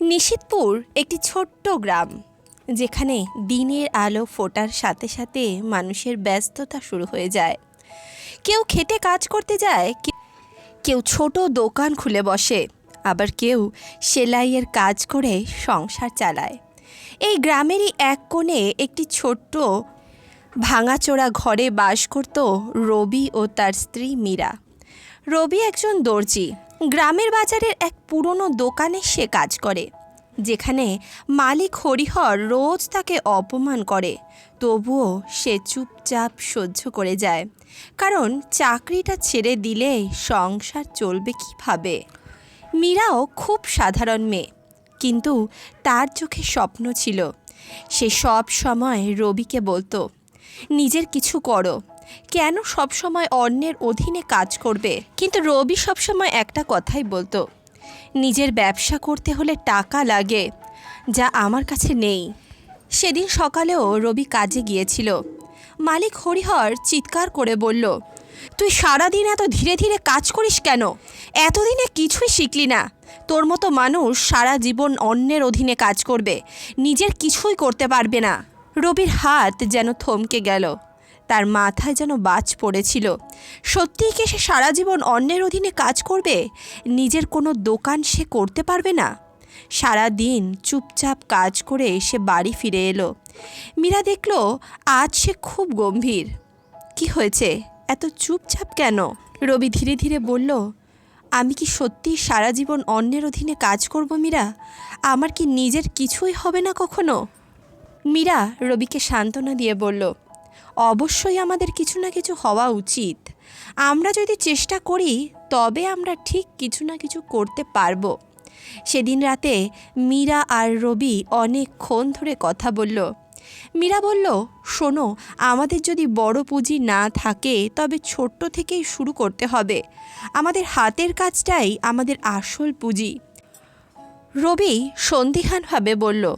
নিশিতপুর একটি ছোট্ট গ্রাম, যেখানে দিনের আলো ফোটার সাথে সাথে মানুষের ব্যস্ততা শুরু হয়ে যায়। কেউ খেতে কাজ করতে যায় কেউ ছোট দোকান খুলে বসে, আবার কেউ সেলাইয়ের কাজ করে সংসার চালায়। এই গ্রামেরই এক কোণে একটি ছোট্ট ভাঙাচোরা ঘরে বাস করত রবি ও তার স্ত্রী মীরা। রবি একজন দর্জি গ্রামের বাজারের এক পুরনো দোকানে সে কাজ করে, যেখানে মালিক হরিহর রোজ তাকে অপমান করে। তবুও সে চুপচাপ সহ্য করে যায়, কারণ চাকরিটা ছেড়ে দিলে সংসার চলবে কীভাবে? মীরাও খুব সাধারণ মেয়ে, কিন্তু তার চোখে স্বপ্ন ছিল। সে সব সময় রবিকে বলতো, নিজের কিছু করো কেন সব সময় অন্যের অধীনে কাজ করবে? কিন্তু রবি সবসময় একটা কথাই বলতো, নিজের ব্যবসা করতে হলে টাকা লাগে, যা আমার কাছে নেই। সেদিন সকালেও রবি কাজে গিয়েছিল। মালিক হরিহর চিৎকার করে বলল, তুই সারাদিন এত ধীরে ধীরে কাজ করিস কেন? এতদিনে কিছুই শিখলি না। তোর মতো মানুষ সারা জীবন অন্যের অধীনে কাজ করবে, নিজের কিছুই করতে পারবে না। রবির হাত যেন থমকে গেল। তার মাথায় যেন বাজ পড়েছিল। সত্যিই কি সে সারা জীবন অন্যের অধীনে কাজ করবে? নিজের কোনো দোকান সে করতে পারবে না? সারা দিন চুপচাপ কাজ করে সে বাড়ি ফিরে এলো। মীরা দেখল, আজ সে খুব গম্ভীর। কি হয়েছে? এত চুপচাপ কেন? রবি ধীরে ধীরে বলল, আমি কি সত্যি সারা জীবন অন্যের অধীনে কাজ করব মীরা? আমার কি নিজের কিছুই হবে না কখনো? মীরা রবিকে সান্ত্বনা দিয়ে বলল অবশ্যই আমাদের কিছু না কিছু হওয়া উচিত। আমরা যদি চেষ্টা করি, তবে আমরা ঠিক কিছু না কিছু করতে পারব। সেদিন রাতে মীরা আর রবি অনেকক্ষণ ধরে কথা বলল। মীরা বলল, শোনো, আমাদের যদি বড় পুঁজি না থাকে, তবে ছোট্ট থেকেই শুরু করতে হবে। আমাদের হাতের কাজটাই আমাদের আসল পুঁজি। রবি সন্দিহানভাবে বলল,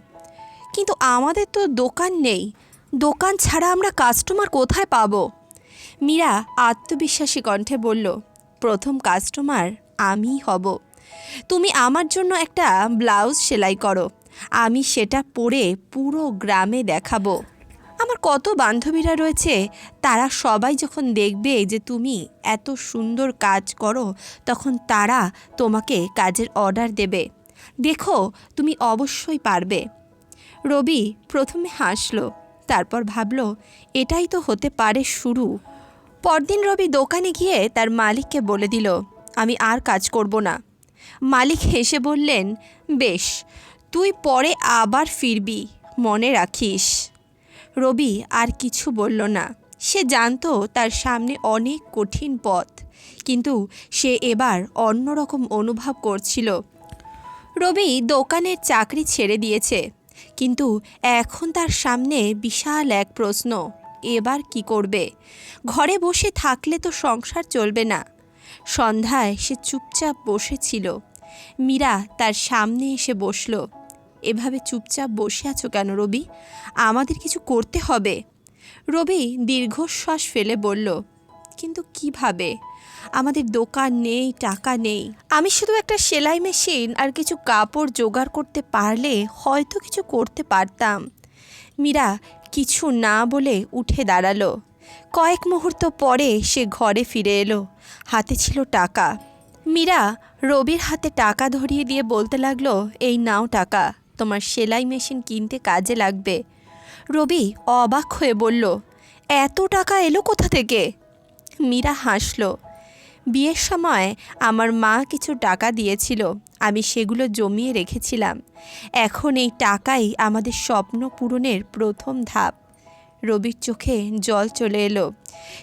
কিন্তু আমাদের তো দোকান নেই। দোকান ছাড়া আমরা কাস্টমার কোথায় পাবো? মীরা আত্মবিশ্বাসী কণ্ঠে বলল, প্রথম কাস্টমার আমিই হব। তুমি আমার জন্য একটা ব্লাউজ সেলাই করো। আমি সেটা পরে পুরো গ্রামে দেখাবো। আমার কত বান্ধবীরা রয়েছে, তারা সবাই যখন দেখবে যে তুমি এত সুন্দর কাজ করো, তখন তারা তোমাকে কাজের অর্ডার দেবে। দেখো, তুমি অবশ্যই পারবে। রবি প্রথমে হাসলো। তারপর ভাবল, এটাই তো হতে পারে শুরু। পরদিন রবি দোকানে গিয়ে তার মালিককে বলে দিল, আমি আর কাজ করব না। মালিক হেসে বললেন, বেশ, তুই পরে আবার ফিরবি, মনে রাখিস। রবি আর কিছু বলল না। সে জানতো তার সামনে অনেক কঠিন পথ, কিন্তু সে এবার অন্যরকম অনুভব করছিল। রবি দোকানের চাকরি ছেড়ে দিয়েছে। কিন্তু এখন তার সামনে বিশাল এক প্রশ্ন, এবার কি করবে? ঘরে বসে থাকলে তো সংসার চলবে না। সন্ধ্যায় সে চুপচাপ বসেছিল। মীরা তার সামনে এসে বসল। এভাবে চুপচাপ বসে আছো কেন রবি? আমাদের কিছু করতে হবে। রবি দীর্ঘশ্বাস ফেলে বলল, কিন্তু কীভাবে? আমাদের দোকান নেই, টাকা নেই। আমি শুধু একটা সেলাই মেশিন আর কিছু কাপড় জোগাড় করতে পারলে হয়তো কিছু করতে পারতাম। মীরা কিছু না বলে উঠে দাঁড়াল। কয়েক মুহূর্ত পরে সে ঘরে ফিরে এলো। হাতে ছিল টাকা। মীরা রবির হাতে টাকা ধরিয়ে দিয়ে বলতে লাগল, এই নাও টাকা, তোমার সেলাই মেশিন কিনতে কাজে লাগবে। রবি অবাক হয়ে বলল, এত টাকা এলো কোথা থেকে? মীরা হাসলো। বিয়ের সময় আমার মা কিছু টাকা দিয়েছিল, আমি সেগুলো জমিয়ে রেখেছিলাম। এখন এই টাকাই আমাদের স্বপ্ন পূরণের প্রথম ধাপ। রবির চোখে জল চলে এলো।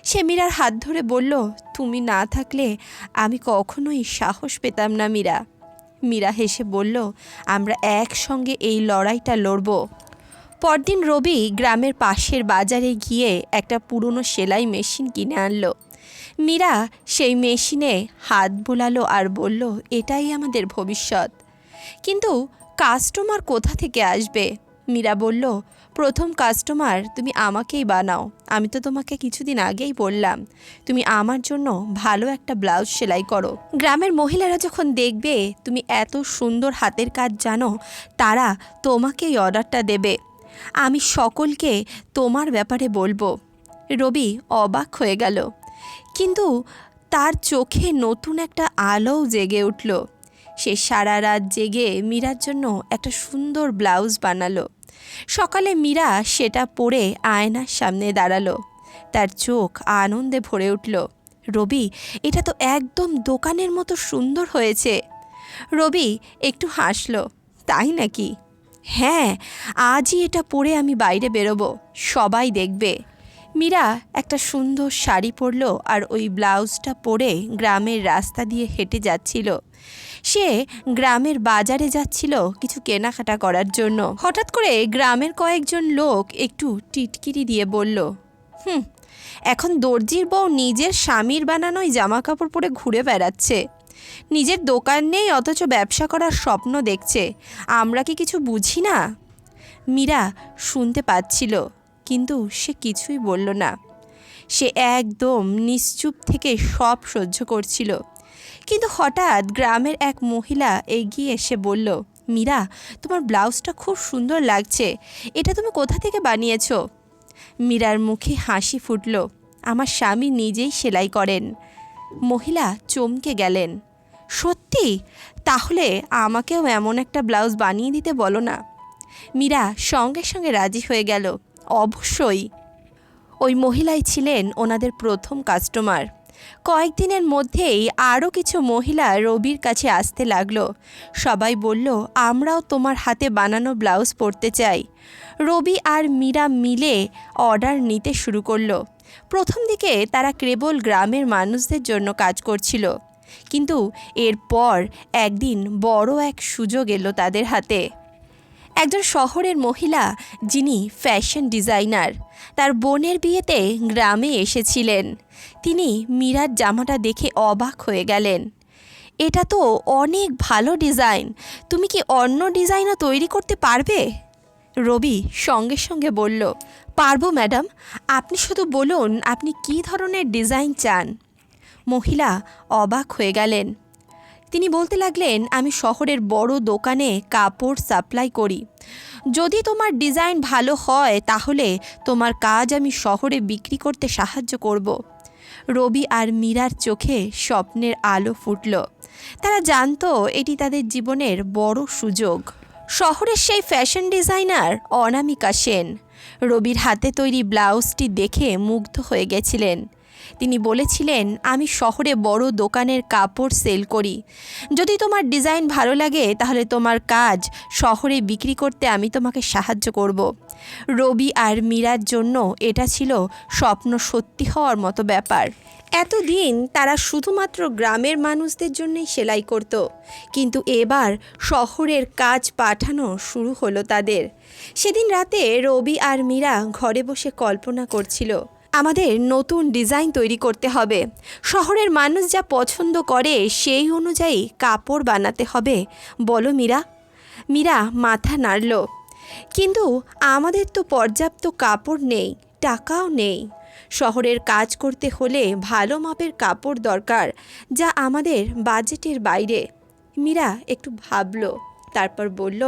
সে মীরার হাত ধরে বলল, তুমি না থাকলে আমি কখনোই সাহস পেতাম না মীরা। মীরা হেসে বলল, আমরা একসঙ্গে এই লড়াইটা লড়ব। পরদিন রবি গ্রামের পাশের বাজারে গিয়ে একটা পুরনো সেলাই মেশিন কিনে আনলো। মীরা সেই মেশিনে হাত বোলালো আর বলল, এটাই আমাদের ভবিষ্যৎ। কিন্তু কাস্টমার কোথা থেকে আসবে? মীরা বলল, প্রথম কাস্টমার তুমি আমাকেই বানাও। আমি তো তোমাকে কিছুদিন আগেই বললাম, তুমি আমার জন্য ভালো একটা ব্লাউজ সেলাই করো। গ্রামের মহিলারা যখন দেখবে তুমি এত সুন্দর হাতের কাজ জানো, তারা তোমাকেই অর্ডারটা দেবে। আমি সকলকে তোমার ব্যাপারে বলব। রবি অবাক হয়ে গেল। কিন্তু তার চোখে নতুন একটা আলোও জেগে উঠল। সে সারা রাত জেগে মীরার জন্য একটা সুন্দর ব্লাউজ বানালো। সকালে মীরা সেটা পরে আয়নার সামনে দাঁড়াল। তার চোখ আনন্দে ভরে উঠল। রবি, এটা তো একদম দোকানের মতো সুন্দর হয়েছে। রবি একটু হাসলো। তাই নাকি? হ্যাঁ আজই এটা পরে আমি বাইরে বেরোবো। সবাই দেখবে। মীরা একটা সুন্দর শাড়ি পরলো আর ওই ব্লাউজটা পরে গ্রামের রাস্তা দিয়ে হেঁটে যাচ্ছিল। সে গ্রামের বাজারে যাচ্ছিল কিছু কেনাকাটা করার জন্য। হঠাৎ করে গ্রামের কয়েকজন লোক একটু টিটকিরি দিয়ে বলল, হুম, এখন দর্জির বউ নিজের স্বামীর বানানোই জামা কাপড় পরে ঘুরে বেড়াচ্ছে। নিজের দোকান নেই, অথচ ব্যবসা করার স্বপ্ন দেখছে। আমরা কি কিছু বুঝি না? মীরা শুনতে পাচ্ছিল। কিন্তু সে কিছুই বলল না। সে একদম নিশ্চুপ থেকে সব সহ্য করছিল। কিন্তু হঠাৎ গ্রামের এক মহিলা এগিয়ে এসে বলল, মীরা, তোমার ব্লাউজটা খুব সুন্দর লাগছে। এটা তুমি কোথা থেকে বানিয়েছো? মীরার মুখে হাসি ফুটল। আমার স্বামী নিজেই সেলাই করেন। মহিলা চমকে গেলেন। সত্যি? তাহলে আমাকেও এমন একটা ব্লাউজ বানিয়ে দিতে বলো না? মীরা সঙ্গে সঙ্গে রাজি হয়ে গেল। অবশ্যই। ওই মহিলাই ছিলেন ওনাদের প্রথম কাস্টমার কয়েকদিনের মধ্যেই আরও কিছু মহিলা রবির কাছে আসতে লাগল। সবাই বলল, আমরাও তোমার হাতে বানানো ব্লাউজ পরতে চাই। রবি আর মীরা মিলে অর্ডার নিতে শুরু করল। প্রথম দিকে তারা কেবল গ্রামের মানুষদের জন্য কাজ করছিল। কিন্তু এরপর একদিন বড় এক সুযোগ এলো তাদের হাতে। একজন শহরের মহিলা যিনি ফ্যাশন ডিজাইনার। তার বোনের বিয়েতে গ্রামে এসেছিলেন। তিনি মীরার জামাটা দেখে অবাক হয়ে গেলেন। এটা তো অনেক ভালো ডিজাইন। তুমি কি অন্য ডিজাইনও তৈরি করতে পারবে? রবি সঙ্গে সঙ্গে বলল, পারব ম্যাডাম। আপনি শুধু বলুন, আপনি কী ধরনের ডিজাইন চান? মহিলা অবাক হয়ে গেলেন। তিনি বলতে লাগলেন, আমি শহরের বড় দোকানে কাপড় সাপ্লাই করি। যদি তোমার ডিজাইন ভালো হয়, তাহলে তোমার কাজ আমি শহরে বিক্রি করতে সাহায্য করব রবি আর মীরার চোখে স্বপ্নের আলো ফুটল। তারা জানতো এটি তাদের জীবনের বড় সুযোগ। শহরের সেই ফ্যাশন ডিজাইনার অনামিকা সেন। রবির হাতে তৈরি ব্লাউজটি দেখে মুগ্ধ হয়ে গেছিলেন। তিনি বলেছিলেন, আমি শহরে বড় দোকানের কাপড় সেল করি। যদি তোমার ডিজাইন ভালো লাগে, তাহলে তোমার কাজ শহরে বিক্রি করতে আমি তোমাকে সাহায্য করব। রবি আর মীরার জন্য এটা ছিল স্বপ্ন সত্যি হওয়ার মতো ব্যাপার। এতদিন তারা শুধুমাত্র গ্রামের মানুষদের জন্যই সেলাই করত, কিন্তু এবার শহরের কাজ পাঠানো শুরু হলো তাদের। সেদিন রাতে রবি আর মীরা ঘরে বসে কল্পনা করছিল আমাদের নতুন ডিজাইন তৈরি করতে হবে। শহরের মানুষ যা পছন্দ করে সেই অনুযায়ী কাপড় বানাতে হবে। বলো মীরা। মীরা, মাথা নাড়ল। কিন্তু আমাদের তো পর্যাপ্ত কাপড় নেই, টাকাও নেই। শহরের কাজ করতে হলে ভালো মাপের কাপড় দরকার, যা আমাদের বাজেটের বাইরে। মীরা একটু ভাবল, তারপর বলল,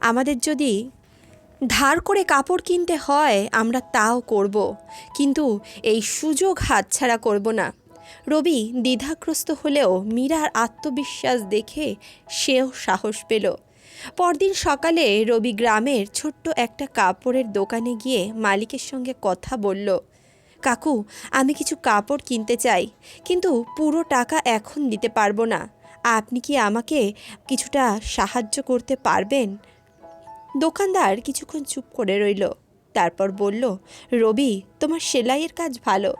আমাদের যদি ধার করে কাপড় কিনতে হয়, আমরা তাও করব। কিন্তু এই সুযোগ হাতছাড়া করব না। রবি দ্বিধাগ্রস্ত হলেও মীরার আত্মবিশ্বাস দেখে সেও সাহস পেল। পরদিন সকালে রবি গ্রামের ছোট্ট একটা কাপড়ের দোকানে গিয়ে মালিকের সঙ্গে কথা বলল, কাকু, আমি কিছু কাপড় কিনতে চাই, কিন্তু পুরো টাকা এখন দিতে পারব না। আপনি কি আমাকে কিছুটা সাহায্য করতে পারবেন? দোকানদার কিছুক্ষণ চুপ করে রইল। তারপর বলল, রবি, তোমার সেলাইয়ের কাজ ভালো।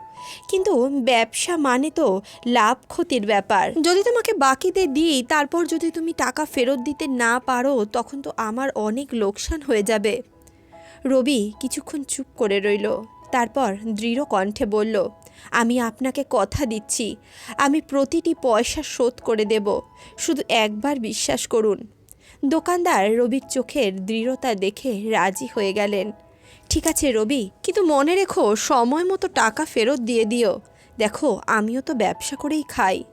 কিন্তু ব্যবসা মানে তো লাভ ক্ষতির ব্যাপার। যদি তোমাকে বাকিতে দিই, তারপর যদি তুমি টাকা ফেরত দিতে না পারো, তখন তো আমার অনেক লোকসান হয়ে যাবে। রবি কিছুক্ষণ চুপ করে রইল। তারপর দৃঢ় কণ্ঠে বলল, আমি আপনাকে কথা দিচ্ছি। আমি প্রতিটি পয়সা শোধ করে দেব। শুধু একবার বিশ্বাস করুন। দোকানদার রবির চোখের দৃঢ়তা দেখে রাজি হয়ে গেলেন। ঠিক আছে রবি, কিন্তু মনে রেখো সময় মতো টাকা ফেরত দিয়ে দিও। দেখো, আমিও তো ব্যবসা করেই খাই।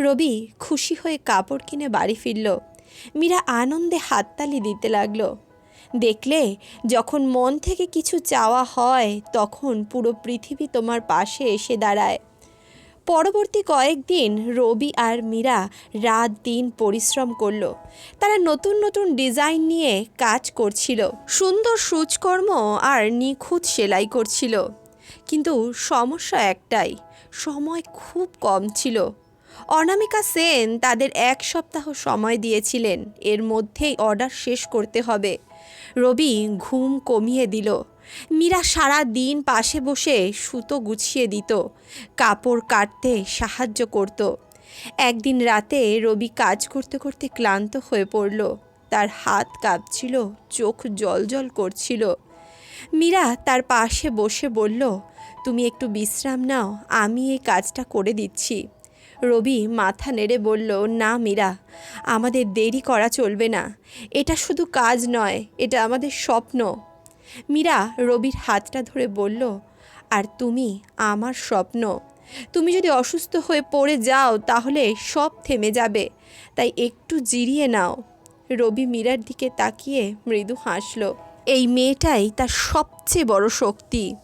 রবি খুশি হয়ে কাপড় কিনে বাড়ি ফিরল। মীরা আনন্দে হাততালি দিতে লাগল। দেখলে, যখন মন থেকে কিছু চাওয়া হয়, তখন পুরো পৃথিবী তোমার পাশে এসে দাঁড়ায়। পরবর্তী কয়েকদিন রবি আর মীরা রাত দিন পরিশ্রম করল। তারা নতুন নতুন ডিজাইন নিয়ে কাজ করছিল। সুন্দর সূচকর্ম আর নিখুঁত সেলাই করছিল। কিন্তু সমস্যা একটাই, সময় খুব কম ছিল। অনামিকা সেন তাদের এক সপ্তাহ সময় দিয়েছিলেন। এর মধ্যেই অর্ডার শেষ করতে হবে। রবি ঘুম কমিয়ে দিল। মীরা সারা দিন পাশে বসে সুতো গুছিয়ে দিত, কাপড় কাটতে সাহায্য করত। একদিন রাতে রবি কাজ করতে করতে ক্লান্ত হয়ে পড়ল। তার হাত কাঁপছিল, চোখ জলজল করছিল। মীরা তার পাশে বসে বলল, তুমি একটু বিশ্রাম নাও, আমি এই কাজটা করে দিচ্ছি। রবি মাথা নেড়ে বলল, না মীরা, আমাদের দেরি করা চলবে না। এটা শুধু কাজ নয়, এটা আমাদের স্বপ্ন। মীরা রবির হাতটা ধরে বলল, আর তুমি আমার স্বপ্ন। তুমি যদি অসুস্থ হয়ে পড়ে যাও, তাহলে সব থেমে যাবে। তাই একটু জিরিয়ে নাও। রবি মীরার দিকে তাকিয়ে মৃদু হাসল, এই মেয়েটাই তার সবচেয়ে বড় শক্তি।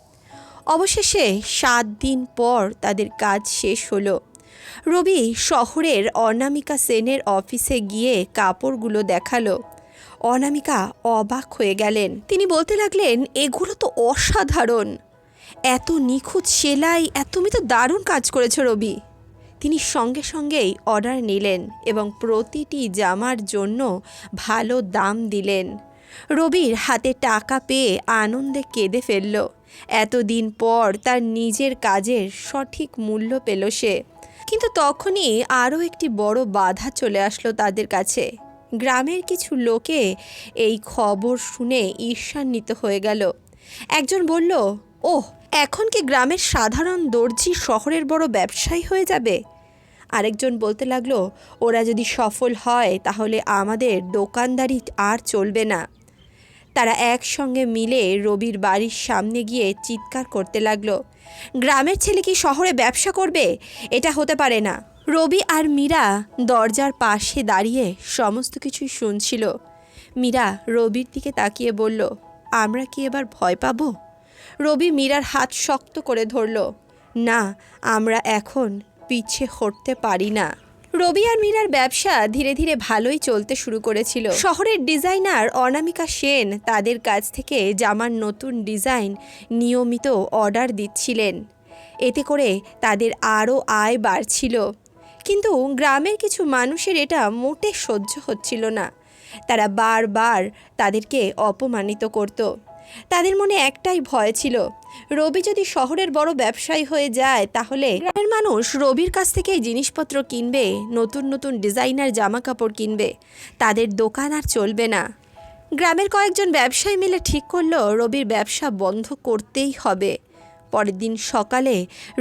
অবশেষে সাত দিন পর তাদের কাজ শেষ হলো। রবি শহরের অনামিকা সেনের অফিসে গিয়ে কাপড়গুলো দেখাল। অনামিকা অবাক হয়ে গেলেন। তিনি বলতে লাগলেন, এগুলো তো অসাধারণ। এত নিখুঁত সেলাই, তুমি তো দারুণ কাজ করেছ রবি। তিনি সঙ্গে সঙ্গেই অর্ডার নিলেন এবং প্রতিটি জামার জন্য ভালো দাম দিলেন। রবির হাতে টাকা পেয়ে আনন্দে কেঁদে ফেলল। এতদিন পর তার নিজের কাজের সঠিক মূল্য পেল সে। কিন্তু তখনই আরও একটি বড় বাধা চলে আসলো তাদের কাছে। গ্রামের কিছু লোকে এই খবর শুনে ঈর্ষান্বিত হয়ে গেল। একজন বলল, ওহ, এখন কি গ্রামের সাধারণ দর্জি শহরের বড় ব্যবসায়ী হয়ে যাবে? আরেকজন বলতে লাগল, ওরা যদি সফল হয়, তাহলে আমাদের দোকানদারি আর চলবে না। তারা একসঙ্গে মিলে রবির বাড়ির সামনে গিয়ে চিৎকার করতে লাগল, গ্রামের ছেলে কি শহরে ব্যবসা করবে? এটা হতে পারে না। রবি আর মীরা দরজার পাশে দাঁড়িয়ে সমস্ত কিছুই শুনছিল। মীরা রবির দিকে তাকিয়ে বলল, আমরা কি এবার ভয় পাব? রবি মীরার হাত শক্ত করে ধরল, না, আমরা এখন পিছে হটতে পারি না। রবি আর মীরার ব্যবসা ধীরে ধীরে ভালোই চলতে শুরু করেছিল। শহরের ডিজাইনার অনামিকা সেন তাদের কাছ থেকে জামার নতুন ডিজাইন নিয়মিত অর্ডার দিচ্ছিলেন। এতে করে তাদের আরও আয় বাড়ছিল। কিন্তু গ্রামের কিছু মানুষের এটা মোটে সহ্য হচ্ছিল না। তারা বারবার তাদেরকে অপমানিত করত। তাদের মনে একটাই ভয় ছিল, রবি যদি শহরের বড় ব্যবসায়ী হয়ে যায় তাহলে গ্রামের মানুষ রবির কাছ থেকেই জিনিসপত্র কিনবে, নতুন নতুন ডিজাইনার জামা কাপড় কিনবে, তাদের দোকান আর চলবে না। গ্রামের কয়েকজন ব্যবসায়ী মিলে ঠিক করল, রবির ব্যবসা বন্ধ করতেই হবে। পরের দিন সকালে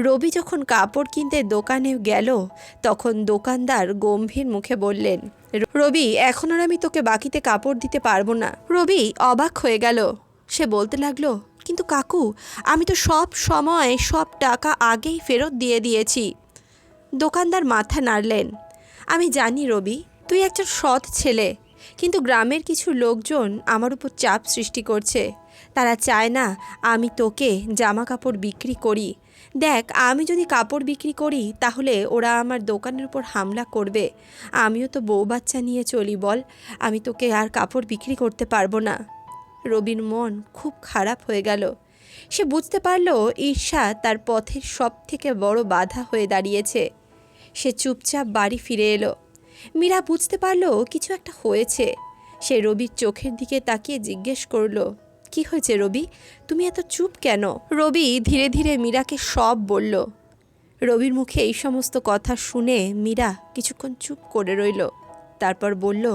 রবি যখন কাপড় কিনতে দোকানে গেল, তখন দোকানদার গম্ভীর মুখে বললেন, রবি, এখন আর আমি তোকে বাকিতে কাপড় দিতে পারব না। রবি অবাক হয়ে গেল। সে বলতে লাগল, কিন্তু কাকু, আমি তো সব সময় সব টাকা আগেই ফেরত দিয়ে দিয়েছি। দোকানদার মাথা নাড়লেন, আমি জানি রবি, তুই একজন সৎ ছেলে, কিন্তু গ্রামের কিছু লোকজন আমার উপর চাপ সৃষ্টি করছে। তারা চায় না, আমি তোকে জামা কাপড় বিক্রি করি। দেখ, আমি যদি কাপড় বিক্রি করি, তাহলে ওরা আমার দোকানের উপর হামলা করবে। আমিও তো বউ বাচ্চা নিয়ে চলি, বল। আমি তোকে আর কাপড় বিক্রি করতে পারব না। রবির মন খুব খারাপ হয়ে গেল। সে বুঝতে পারল ঈর্ষা তার পথের সব থেকে বড় বাধা হয়ে দাঁড়িয়েছে। সে চুপচাপ বাড়ি ফিরে এলো। মীরা বুঝতে পারল কিছু একটা হয়েছে। সে রবির চোখের দিকে তাকিয়ে জিজ্ঞেস করল কি হয়েছে রবি? তুমি এত চুপ কেন? রবি ধীরে ধীরে মীরাকে সব বলল। রবির মুখে এই সমস্ত কথা শুনে মীরা কিছুক্ষণ চুপ করে রইল। তারপর বলল,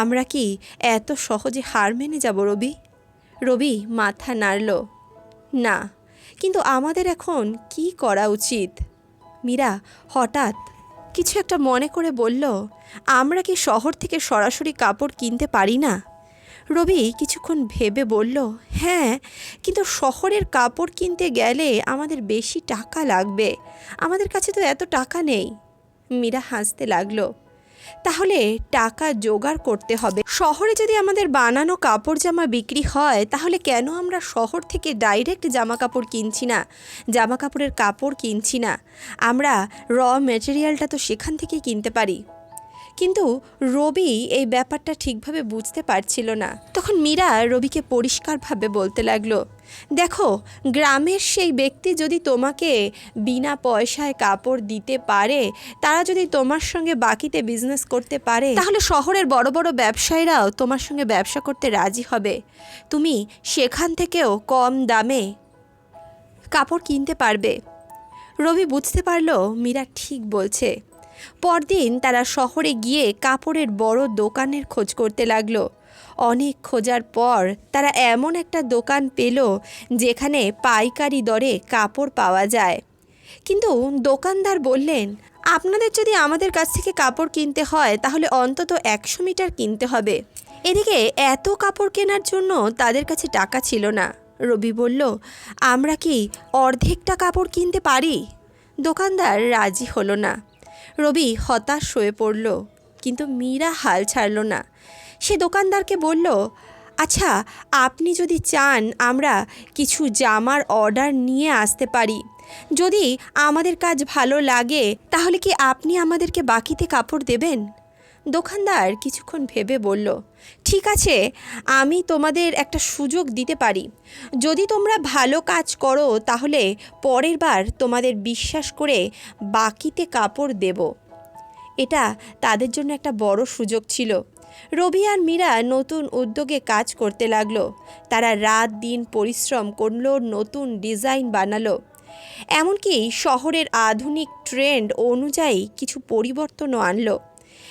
আমরা কি এত সহজে হার মেনে যাব রবি? রবি মাথা নাড়ল, না, কিন্তু আমাদের এখন কি করা উচিত? মীরা হঠাৎ কিছু একটা মনে করে বলল, আমরা কি শহর থেকে সরাসরি কাপড় কিনতে পারি না? রবি কিছুক্ষণ ভেবে বলল হ্যাঁ কিন্তু শহরের কাপড় কিনতে গেলে আমাদের বেশি টাকা লাগবে। আমাদের কাছে তো এত টাকা নেই। মীরা হাসতে লাগল। তাহলে টাকা জোগাড় করতে হবে। শহরে যদি আমাদের বানানো কাপড় জামা বিক্রি হয়, তাহলে কেন আমরা শহর থেকে ডাইরেক্ট জামা কাপড় কিনছি না? জামা কাপড়ের কাপড় কিনছি না। আমরা র মেটেরিয়ালটা তো সেখান থেকেই কিনতে পারি। কিন্তু রবি এই ব্যাপারটা ঠিকভাবে বুঝতে পারছিল না। তখন মীরা রবিকে পরিষ্কারভাবে বলতে লাগল, দেখো, গ্রামের সেই ব্যক্তি যদি তোমাকে বিনা পয়সায় কাপড় দিতে পারে, তারা যদি তোমার সঙ্গে বাকিতে বিজনেস করতে পারে, তাহলে শহরের বড় বড় ব্যবসায়ীরাও তোমার সঙ্গে ব্যবসা করতে রাজি হবে। তুমি সেখান থেকেও কম দামে কাপড় কিনতে পারবে। রবি বুঝতে পারল মীরা ঠিক বলছে। পরদিন তারা শহরে গিয়ে কাপড়ের বড় দোকানের খোঁজ করতে লাগল। অনেক খোঁজার পর তারা এমন একটা দোকান পেল যেখানে পাইকারি দরে কাপড় পাওয়া যায়। কিন্তু দোকানদার বললেন, আপনাদের যদি আমাদের কাছ থেকে কাপড় কিনতে হয়, তাহলে অন্তত একশো মিটার কিনতে হবে। এদিকে এত কাপড় কেনার জন্য তাদের কাছে টাকা ছিল না। রবি বলল, আমরা কি অর্ধেকটা কাপড় কিনতে পারি? দোকানদার রাজি হলো না। রবি হতাশ হয়ে পড়ল, কিন্তু মীরা হাল ছাড়ল না। সে দোকানদারকে বলল আচ্ছা আপনি যদি চান, আমরা কিছু জামার অর্ডার নিয়ে আসতে পারি। যদি আমাদের কাজ ভালো লাগে, তাহলে কি আপনি আমাদেরকে বাকিতে কাপড় দেবেন? দোকানদার কিছুক্ষণ ভেবে বলল ঠিক আছে, আমি তোমাদের একটা সুযোগ দিতে পারি। যদি তোমরা ভালো কাজ করো, তাহলে পরের বার তোমাদের বিশ্বাস করে বাকিতে কাপড় দেব। এটা তাদের জন্য একটা বড় সুযোগ ছিল। রবি আর মীরা নতুন উদ্যোগে কাজ করতে লাগল। তারা রাত দিন পরিশ্রম করল, নতুন ডিজাইন বানালো। এমনকি শহরের আধুনিক ট্রেন্ড অনুযায়ী কিছু পরিবর্তনও আনলো।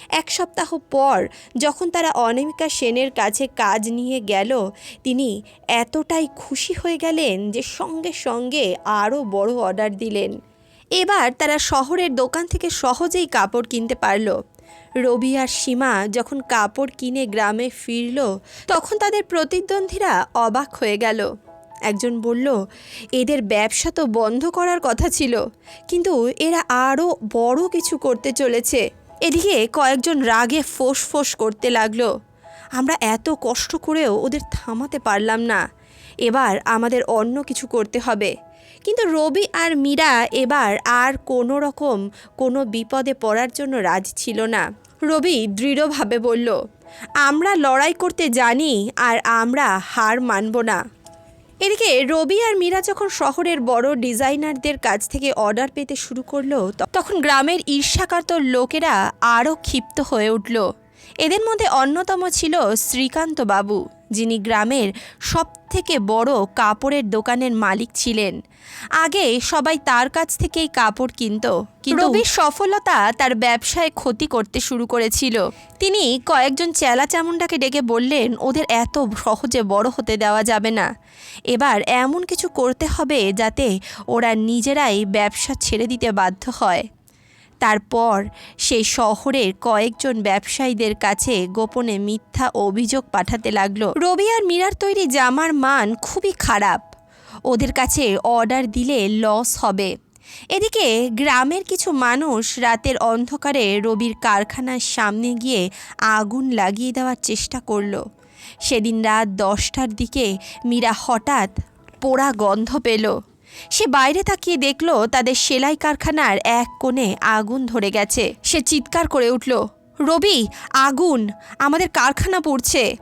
এক সপ্তাহ পর যখন তারা অনামিকা সেনের কাছে কাজ নিয়ে গেল, তিনি এতটাই খুশি হয়ে গেলেন যে সঙ্গে সঙ্গে আরও বড় অর্ডার দিলেন। এবার তারা শহরের দোকান থেকে সহজেই কাপড় কিনতে পারল। রবি আর সীমা যখন কাপড় কিনে গ্রামে ফিরল, তখন তাদের প্রতিদ্বন্দ্বীরা অবাক হয়ে গেল। একজন বলল, এদের ব্যবসা তো বন্ধ করার কথা ছিল, কিন্তু এরা আরও বড় কিছু করতে চলেছে। এদিকে কয়েকজন রাগে ফোঁস ফোঁস করতে লাগল। আমরা এত কষ্ট করেও ওদের থামাতে পারলাম না। এবার আমাদের অন্য কিছু করতে হবে। কিন্তু রবি আর মীরা এবার আর কোনো রকম কোনো বিপদে পড়ার জন্য রাজি ছিল না। রবি দৃঢ়ভাবে বলল, আমরা লড়াই করতে জানি আর আমরা হার মানব না। এদিকে রবি আর মীরা যখন শহরের বড় ডিজাইনারদের কাছ থেকে অর্ডার পেতে শুরু করল তখন গ্রামের ঈর্ষাকাতর লোকেরা আরও ক্ষিপ্ত হয়ে উঠল। এদের মধ্যে অন্যতম ছিল শ্রীকান্ত বাবু যিনি গ্রামের সবথেকে বড় কাপড়ের দোকানের মালিক ছিলেন। আগে সবাই তার কাছ থেকেই কাপড় কিনতো কিন্তু রবির সফলতা তার ব্যবসায় ক্ষতি করতে শুরু করেছিল। তিনি কয়েকজন চেলা চামুন্ডাকে ডেকে বললেন ওদের এত সহজে বড় হতে দেওয়া যাবে না। এবার এমন কিছু করতে হবে যাতে ওরা নিজেরাই ব্যবসা ছেড়ে দিতে বাধ্য হয়। তারপর সেই শহরের কয়েকজন ব্যবসায়ীদের কাছে গোপনে মিথ্যা অভিযোগ পাঠাতে লাগল। রবি আর মীরার তৈরি জামার মান খুবই খারাপ। ওদের কাছে অর্ডার দিলে লস হবে। এদিকে গ্রামের কিছু মানুষ রাতের অন্ধকারে রবির কারখানার সামনে গিয়ে আগুন লাগিয়ে দেওয়ার চেষ্টা করল। সেদিন রাত দশটার দিকে মীরা হঠাৎ পোড়া গন্ধ পেল। সে বাইরে তাকিয়ে দেখল তাদের সেলাই কারখানার এক কোণে আগুন ধরে গেছে। সে চিৎকার করে উঠল, রবি, আগুন! আমাদের কারখানা পড়ছে!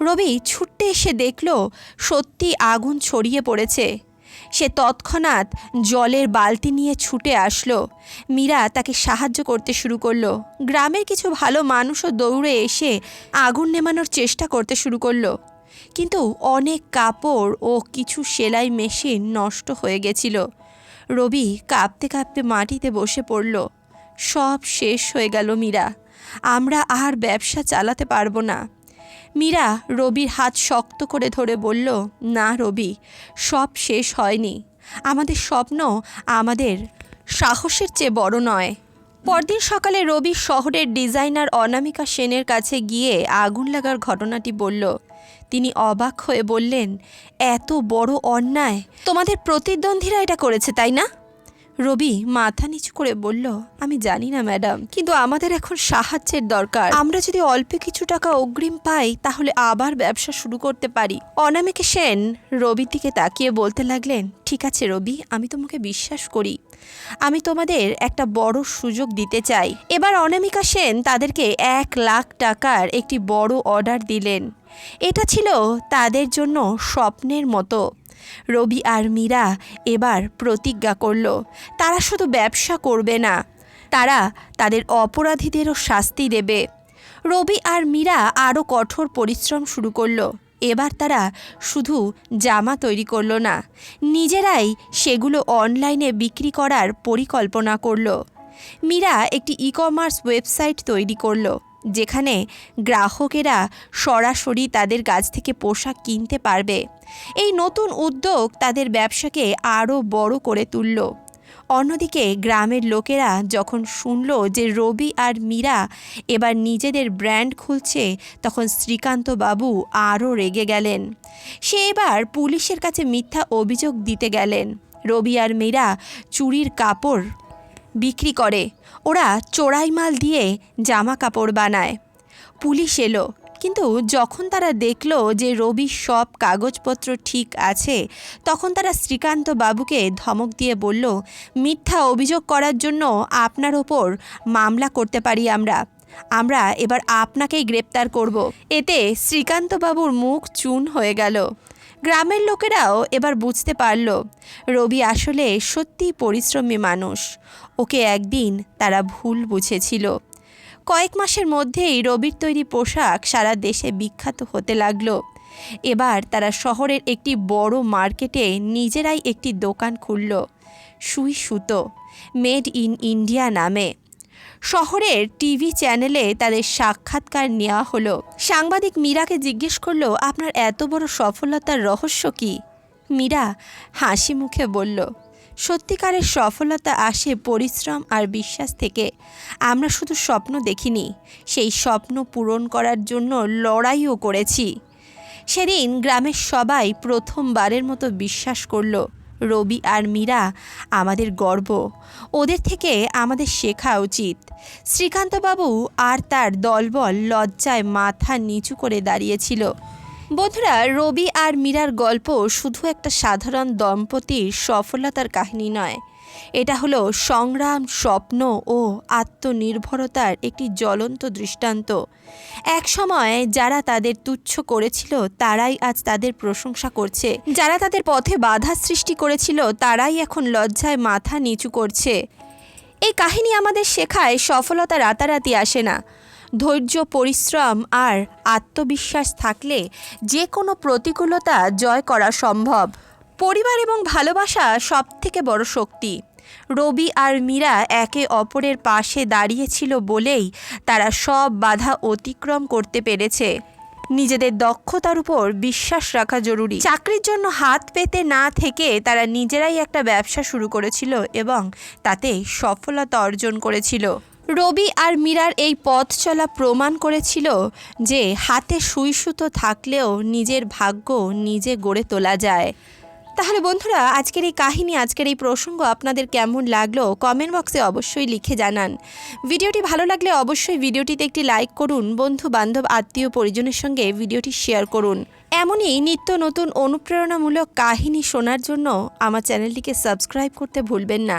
রবি ছুটতে এসে দেখল সত্যি আগুন ছড়িয়ে পড়েছে। সে তৎক্ষণাৎ জলের বালতি নিয়ে ছুটে আসলো। মীরা তাকে সাহায্য করতে শুরু করল। গ্রামের কিছু ভালো মানুষও দৌড়ে এসে আগুন নেমানোর চেষ্টা করতে শুরু করল। কিন্তু অনেক কাপড় ও কিছু সেলাই মেশিন নষ্ট হয়ে গেছিল। রবি কাঁপতে কাঁপতে মাটিতে বসে পড়ল। সব শেষ হয়ে গেল মীরা। আমরা আর ব্যবসা চালাতে পারব না। মীরা রবির হাত শক্ত করে ধরে বলল, না রবি, সব শেষ হয়নি। আমাদের স্বপ্ন আমাদের সাহসের চেয়ে বড় নয়। পরদিন সকালে রবি শহরের ডিজাইনার অনামিকা সেনের কাছে গিয়ে আগুন লাগার ঘটনাটি বলল তিনি অবাক হয়ে বললেন, এত বড় অন্যায়। তোমাদের প্রতিদ্বন্দ্বীরা এটা করেছে, তাই না? রবি মাথা নিচু করে বলল, আমি জানি না, ম্যাডাম, কিন্তু আমাদের এখন সাহায্যের দরকার। আমরা যদি অল্প কিছু টাকা অগ্রিম পাই, তাহলে আবার ব্যবসা শুরু করতে পারি। অনামিকা সেন রবির দিকে তাকিয়ে বলতে লাগলেন, ঠিক আছে রবি, আমি তোমাকে বিশ্বাস করি। আমি তোমাদের একটা বড় সুযোগ দিতে চাই। এবার অনামিকা সেন তাদেরকে এক লাখ টাকার একটি বড় অর্ডার দিলেন। এটা ছিল তাদের জন্য স্বপ্নের মতো। রবি আর মীরা এবার প্রতিজ্ঞা করল, তারা শুধু ব্যবসা করবে না, তারা তাদের অপরাধীদেরও শাস্তি দেবে। রবি আর মীরা আরও কঠোর পরিশ্রম শুরু করল, এবার তারা শুধু জামা তৈরি করল না, নিজেরাই সেগুলো অনলাইনে বিক্রি করার পরিকল্পনা করল। মীরা একটি ই কমার্স ওয়েবসাইট তৈরি করল যেখানে গ্রাহকেরা সরাসরি তাদের কাছ থেকে পোশাক কিনতে পারবে। এই নতুন উদ্যোগ তাদের ব্যবসাকে আরও বড় করে তুলল। অন্যদিকে গ্রামের লোকেরা যখন শুনল যে রবি আর মীরা এবার নিজেদের ব্র্যান্ড খুলছে, তখন শ্রীকান্ত বাবু আরও রেগে গেলেন। সে এবার পুলিশের কাছে মিথ্যা অভিযোগ দিতে গেলেন। রবি আর মীরা চুরির কাপড় বিক্রি করে। ওরা চোরাই মাল দিয়ে জামা কাপড় বানায়। পুলিশ এলো, কিন্তু যখন তারা দেখল যে রবির সব কাগজপত্র ঠিক আছে, তখন তারা শ্রীকান্ত বাবুকে ধমক দিয়ে বলল, মিথ্যা অভিযোগ করার জন্য আপনার ওপর মামলা করতে পারি আমরা। আমরা এবার আপনাকেই গ্রেপ্তার করব। এতে শ্রীকান্ত বাবুর মুখ চুন হয়ে গেল। গ্রামের লোকেরাও এবার বুঝতে পারল, রবি আসলে সত্যিই পরিশ্রমী মানুষ। ওকে একদিন তারা ভুল বুঝেছিল। কয়েক মাসের মধ্যেই রবির তৈরি পোশাক সারা দেশে বিখ্যাত হতে লাগল। এবার তারা শহরের একটি বড় মার্কেটে নিজেরাই একটি দোকান খুলল, সুই সুতো, মেড ইন ইন্ডিয়া নামে। শহরের টিভি চ্যানেলে তাদের সাক্ষাৎকার নেওয়া হলো। সাংবাদিক মীরাকে জিজ্ঞেস করল, আপনার এত বড় সফলতার রহস্য কী? মীরা হাসি মুখে বলল সত্যিকারের সফলতা আসে পরিশ্রম আর বিশ্বাস থেকে। আমরা শুধু স্বপ্ন দেখিনি, সেই স্বপ্ন পূরণ করার জন্য লড়াইও করেছি। সেদিন গ্রামের সবাই প্রথমবারের মতো বিশ্বাস করল, রবি আর মীরা আমাদের গর্ব। ওদের থেকে আমাদের শেখা উচিত। শ্রীকান্তবাবু আর তার দলবল লজ্জায় মাথা নিচু করে দাঁড়িয়েছিল। বন্ধুরা, রবি আর মীরার গল্প শুধু একটা সাধারণ দম্পতির সফলতার কাহিনী নয়। এটা হলো সংগ্রাম, স্বপ্ন ও আত্মনির্ভরতার একটি জ্বলন্ত দৃষ্টান্ত। এক সময় যারা তাদের তুচ্ছ করেছিল, তারাই আজ তাদের প্রশংসা করছে। যারা তাদের পথে বাধা সৃষ্টি করেছিল, তারাই এখন লজ্জায় মাথা নিচু করছে। এই কাহিনী আমাদের শেখায় সফলতা রাতারাতি আসে না। ধৈর্য, পরিশ্রম আর আত্মবিশ্বাস থাকলে যে কোনো প্রতিকূলতা জয় করা সম্ভব। পরিবার এবং ভালোবাসা সব থেকে বড় শক্তি। রবি আর মীরা একে অপরের পাশে দাঁড়িয়েছিল বলেই তারা সব বাধা অতিক্রম করতে পেরেছে। নিজেদের দক্ষতার উপর বিশ্বাস রাখা জরুরি। চাকরির জন্য হাত পেতে না থেকে তারা নিজেরাই একটা ব্যবসা শুরু করেছিল এবং তাতে সফলতা অর্জন করেছিল। রবি আর মীরার এই পথ চলা প্রমাণ করেছিল যে হাতে সুই সুতো থাকলেও নিজের ভাগ্য নিজে গড়ে তোলা যায়। তাহলে বন্ধুরা, আজকের এই কাহিনী, আজকের এই প্রসঙ্গ আপনাদের কেমন লাগল কমেন্ট বক্সে অবশ্যই লিখে জানান। ভিডিওটি ভালো লাগলে অবশ্যই ভিডিওটিতে একটি লাইক করুন বন্ধু বান্ধব আত্মীয় পরিজনের সঙ্গে ভিডিওটি শেয়ার করুন। এমনই নিত্য নতুন অনুপ্রেরণামূলক কাহিনী শোনার জন্য আমার চ্যানেলটিকে সাবস্ক্রাইব করতে ভুলবেন না।